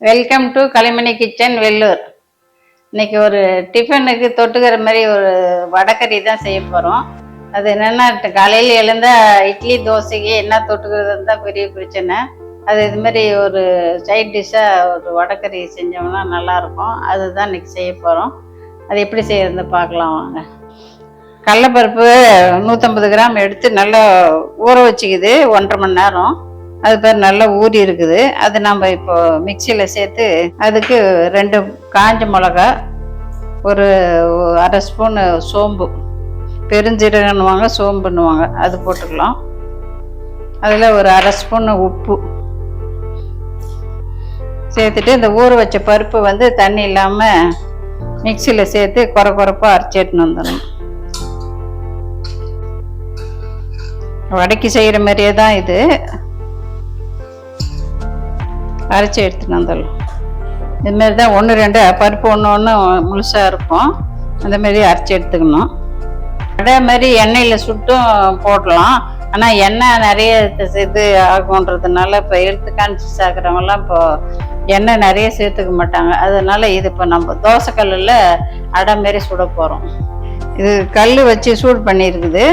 Welcome to Kalimani kitchen Vellur இன்னைக்கு ஒரு டிஃபனுக்கு தொட்டுக்கிற மாதிரி ஒரு வடக்கறி தான் செய்ய போகிறோம் அது என்னென்னா காலையில் எழுந்தா இட்லி தோசைக்கு என்ன தொட்டுக்கிறது தான் பெரிய பிரச்சனை. அது இது மாதிரி ஒரு சைட் டிஷ்ஷாக ஒரு வடக்கறி செஞ்சோம்னா நல்லாயிருக்கும் அதுதான் இன்னைக்கு செய்ய போகிறோம் அது எப்படி செய்யறது பார்க்கலாம் வாங்க. கடலப்பருப்பு நூற்றம்பது கிராம் எடுத்து நல்லா ஊற வச்சுக்குது ஒன்றரை மணி நேரம். அது பேர் நல்லா ஊறி இருக்குது. அது நம்ம இப்போ மிக்சியில் சேர்த்து அதுக்கு ரெண்டு காஞ்ச மிளகா ஒரு அரை ஸ்பூனு சோம்பு பெருஞ்சீரகன்னுவாங்க சோம்புன்னுவாங்க அது போட்டுக்கலாம். அதில் ஒரு அரை ஸ்பூன் உப்பு சேர்த்துட்டு இந்த ஊற வச்ச பருப்பு வந்து தண்ணி இல்லாமல் மிக்சியில் சேர்த்து குறை குறைப்பாக அரைச்சி எடுத்துன்னு வந்துடணும். வடக்கி செய்கிற மாதிரியே தான் இது. அரைச்சி எடுத்துகிட்டு வந்துடலாம். இதுமாரி தான் ஒன்று ரெண்டு பருப்பு ஒன்று ஒன்று முழுசாக இருக்கும். அந்தமாரி அரைச்சி எடுத்துக்கணும். அதே மாதிரி எண்ணெயில் சுட்டும் போடலாம். ஆனால் எண்ணெய் நிறைய இது ஆகுன்றதுனால இப்போ ஹெல்த் கான்சியஸ் ஆகிறவங்கலாம் இப்போ எண்ணெய் நிறைய சேர்த்துக்க மாட்டாங்க. அதனால இது இப்போ நம்ம தோசைக்கல்லில் அடை மாரி சுட போகிறோம் இது கல் வச்சு சூடு பண்ணியிருக்குது.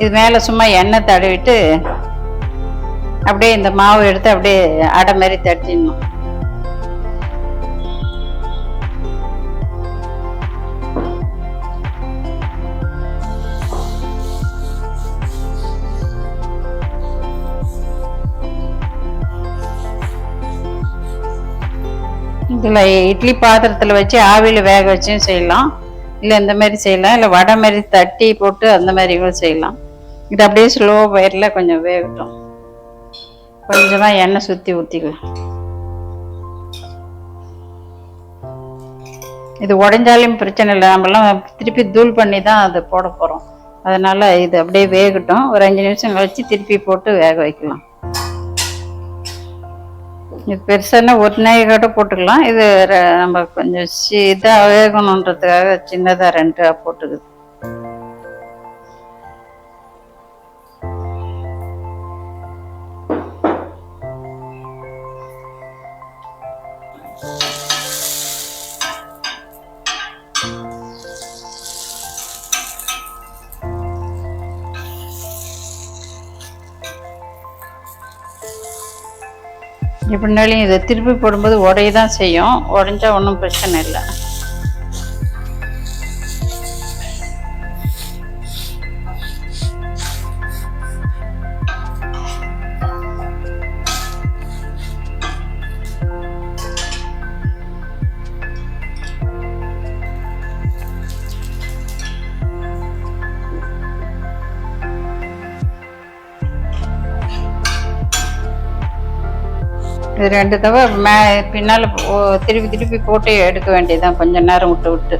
இது மேலே சும்மா எண்ணெய் தடவிட்டு அப்படியே இந்த மாவு எடுத்து அப்படியே அடை மாதிரி தட்டிடணும். இதில் இட்லி பாத்திரத்தில் வச்சு ஆவியில் வேக வச்சும் செய்யலாம். இல்லை இந்த மாதிரி செய்யலாம். இல்லை வடை மாதிரி தட்டி போட்டு அந்த மாதிரி கூட செய்யலாம். இது அப்படியே ஸ்லோ பயிரில் கொஞ்சம் வேகட்டும். கொஞ்சமாக எண்ணெய் சுற்றி ஊற்றிக்கலாம் இது உடஞ்சாலும் பிரச்சனை இல்லை. நம்மலாம் திருப்பி தூள் பண்ணி தான் அதை போட போகிறோம் அதனால் இது அப்படியே வேகட்டும். ஒரு அஞ்சு நிமிஷம் கழிச்சு திருப்பி போட்டு வேக வைக்கலாம். இது பெருசானா ஒரு நாய்க்காட்ட போட்டுக்கலாம். இது நம்ம கொஞ்சம் இதாக வேகணுன்றதுக்காக சின்னதாக ரெண்டாக போட்டுக்குது. எப்படினாலும் இதை திருப்பி போடும்போது உடைய தான் செய்யும். உடஞ்சா ஒன்றும் பிரச்சனை இல்லை. இது ரெண்டு தவிர மே பின்னால் திருப்பி திருப்பி போட்டு எடுக்க வேண்டியதுதான். கொஞ்ச நேரம் விட்டு விட்டு.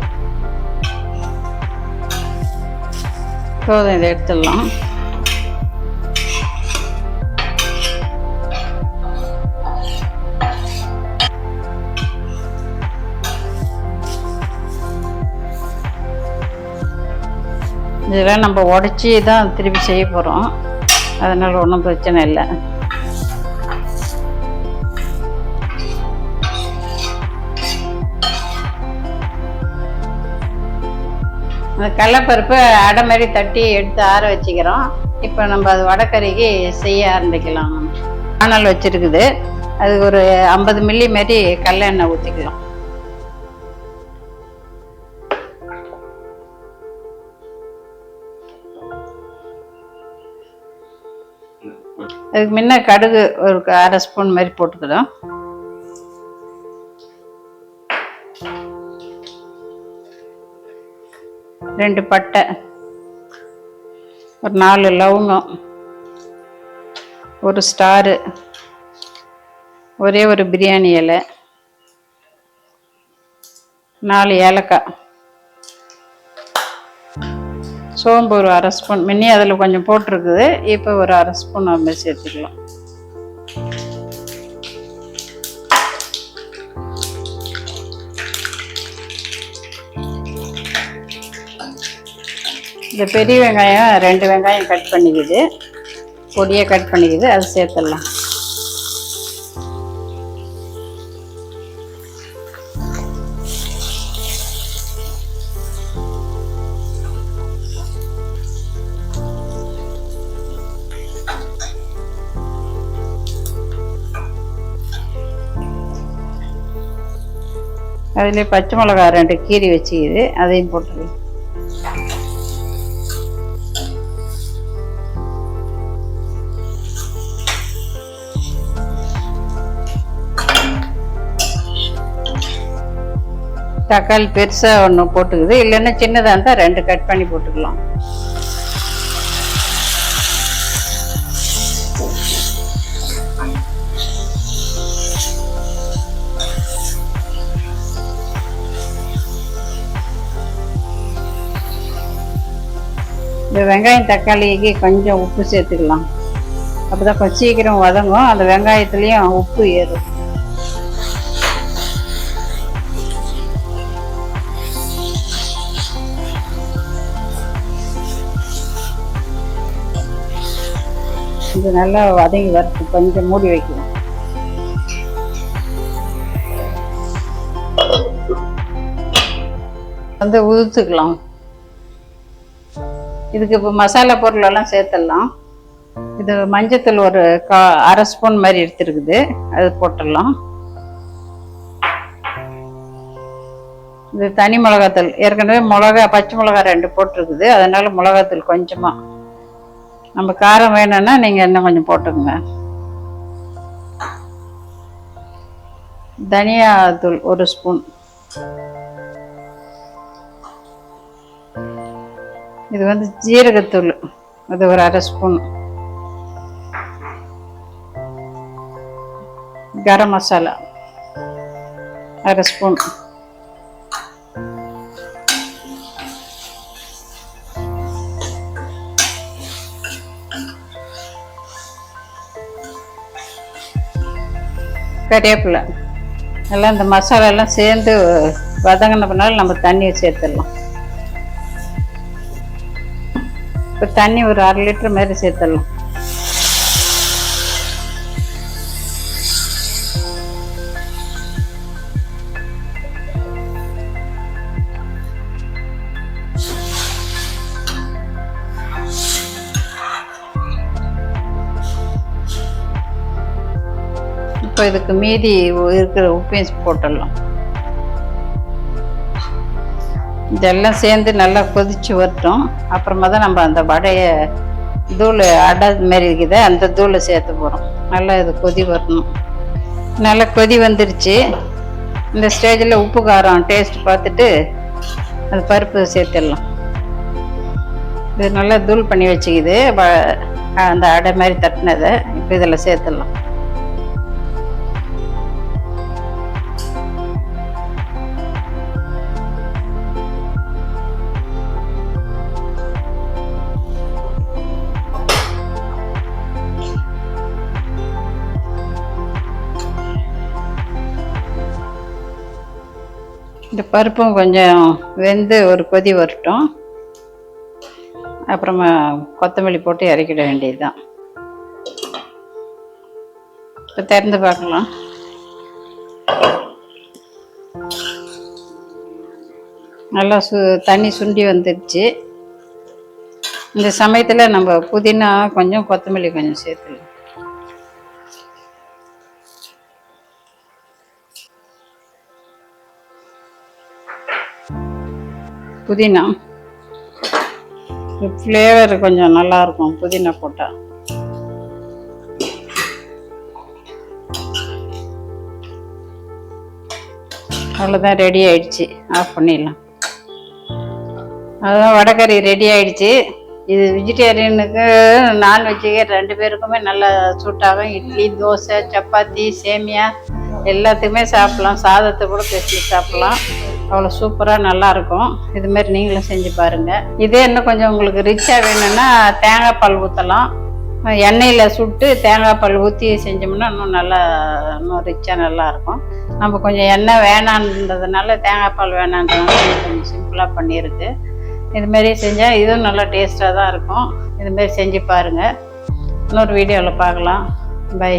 போதும் இதை எடுத்துடலாம். இதெல்லாம் நம்ம உடச்சி தான் திருப்பி செய்ய போகிறோம் அதனால் ஒன்றும் பிரச்சனை இல்லை. கடலப்பருப்பு அடை மாதிரி தட்டி எடுத்து ஆற வச்சுக்கிறோம். இப்போ நம்ம அது வடக்கறிக்கு செய்ய ஆரம்பிக்கலாம் நம்ம. வானல் அது ஒரு ஐம்பது மில்லி மாரி கடலெண்ணெய் ஊற்றிக்கலாம் அதுக்கு முன்ன கடுகு ஒரு அரை ஸ்பூன் மாதிரி போட்டுக்கிறோம். ரெண்டு பட்டை. ஒரு நாலு லவங்கம். ஒரு ஸ்டாரு ஒரே ஒரு பிரியாணி இலை. நாலு ஏலக்காய். சோம்பு ஒரு அரை ஸ்பூன். மின்னி அதில் கொஞ்சம் போட்டிருக்குது. இப்போ ஒரு அரை ஸ்பூன் நம்ம சேர்த்துக்கலாம். இந்த பெரிய வெங்காயம் ரெண்டு வெங்காயம் கட் பண்ணிக்குது. பொடியை கட் பண்ணிக்குது அது சேர்த்துடலாம். அதுலேயே பச்சை மிளகா ரெண்டு கீரி வச்சுக்கிது அதையும் போட்டுருவேன் தக்காளி பெருசாக ஒன்று போட்டுக்குது. இல்லைன்னா சின்னதாக இருந்தால் ரெண்டு கட் பண்ணி போட்டுக்கலாம். இந்த வெங்காயம் தக்காளிக்கு கொஞ்சம் உப்பு சேர்த்துக்கலாம். அப்போ தான் கொஞ்சம் சீக்கிரம் வதங்கும். அந்த வெங்காயத்துலேயும் உப்பு ஏறும். இது நல்லா வதங்கி வறுத்து கொஞ்சம் மூடி வைக்கணும். வந்து உதுத்துக்கலாம். இதுக்கு இப்போ மசாலா பொருள் எல்லாம் சேர்த்துடலாம். இது மஞ்சத்தூள் ஒரு கா அரை ஸ்பூன் மாதிரி எடுத்துருக்குது. அது போட்டுடலாம். இது தனி மிளகாத்தூள். ஏற்கனவே மிளகா பச்சை மிளகா ரெண்டு போட்டிருக்குது. அதனால மிளகாத்தூள் கொஞ்சமாக நம்ம காரம் வேணும்னா நீங்கள் இன்னும் கொஞ்சம் போட்டுக்கோங்க. தனியா தூள் ஒரு ஸ்பூன். இது வந்து ஜீரகத்தூள். அது ஒரு அரை ஸ்பூன். கரம் மசாலா. அரை ஸ்பூன். கறிவேப்பிலை. எல்லாம் இந்த மசாலா எல்லாம் சேர்ந்து வதங்கின பின்னால் நம்ம தண்ணியை சேர்த்துடலாம். இப்போ தண்ணி ஒரு அரை லிட்டர் மாதிரி சேர்த்துடலாம். இப்போ இதுக்கு மீதி இருக்கிற உப்பையும் போட்டுடலாம். இதெல்லாம் சேர்ந்து நல்லா கொதிச்சு வரட்டும். அப்புறமா தான் நம்ம அந்த வடையை தூள் அடை மாரி இருக்குது அந்த தூளை சேர்த்து போகிறோம் நல்லா இது கொதி வரணும். நல்லா கொதி வந்துருச்சு. இந்த ஸ்டேஜில் உப்பு காரம் டேஸ்ட் பார்த்துட்டு அந்த பருப்பு சேர்த்துடலாம். இது நல்லா தூள் பண்ணி வச்சுக்குது. அந்த அடை மாதிரி தட்டினதை இப்போ இதில் சேர்த்துடலாம். இந்த பருப்பும் கொஞ்சம் வெந்து ஒரு கொதி வரட்டும். அப்புறமா கொத்தமல்லி போட்டு இறக்கிட வேண்டியதுதான். இப்போ திறந்து பார்க்கலாம். நல்லா சு தண்ணி சுண்டி வந்துடுச்சு இந்த சமயத்தில் நம்ம புதினா கொஞ்சம் கொத்தமல்லி கொஞ்சம் சேர்த்துக்கலாம். புதினா. ஃப்ளேவர் கொஞ்சம் நல்லா இருக்கும் புதினா போட்டால் அவ்வளோதான் ரெடி ஆயிடுச்சு. ஆஃப் பண்ணிடலாம். அதுதான் வடகறி ரெடி ஆயிடுச்சு. இது வெஜிடேரியனுக்கு நான்வெஜ்ஜுக்கு ரெண்டு பேருக்குமே நல்லா சூட்டாகும் இட்லி தோசை சப்பாத்தி சேமியா எல்லாத்துக்குமே சாப்பிடலாம். சாதத்தை கூட பேசி சாப்பிடலாம். அவ்வளோ சூப்பராக நல்லாயிருக்கும் இதுமாரி நீங்களும் செஞ்சு பாருங்கள் இதே இன்னும் கொஞ்சம் உங்களுக்கு ரிச்சாக வேணும்னா தேங்காய் பால் ஊற்றலாம் எண்ணெயில் சுட்டு தேங்காய் பால் ஊற்றி செஞ்சோம்னா இன்னும் நல்லா இன்னும் ரிச்சாக நல்லாயிருக்கும் நம்ம கொஞ்சம் எண்ணெய் வேணான்றதுனால தேங்காய் பால் வேணான்றதுனால கொஞ்சம் சிம்பிளாக பண்ணியிருக்கு. இதுமாரி செஞ்சால் இதுவும் நல்லா டேஸ்ட்டாக தான் இருக்கும். இதுமாரி செஞ்சு பாருங்கள் இன்னொரு வீடியோவில் பார்க்கலாம். பை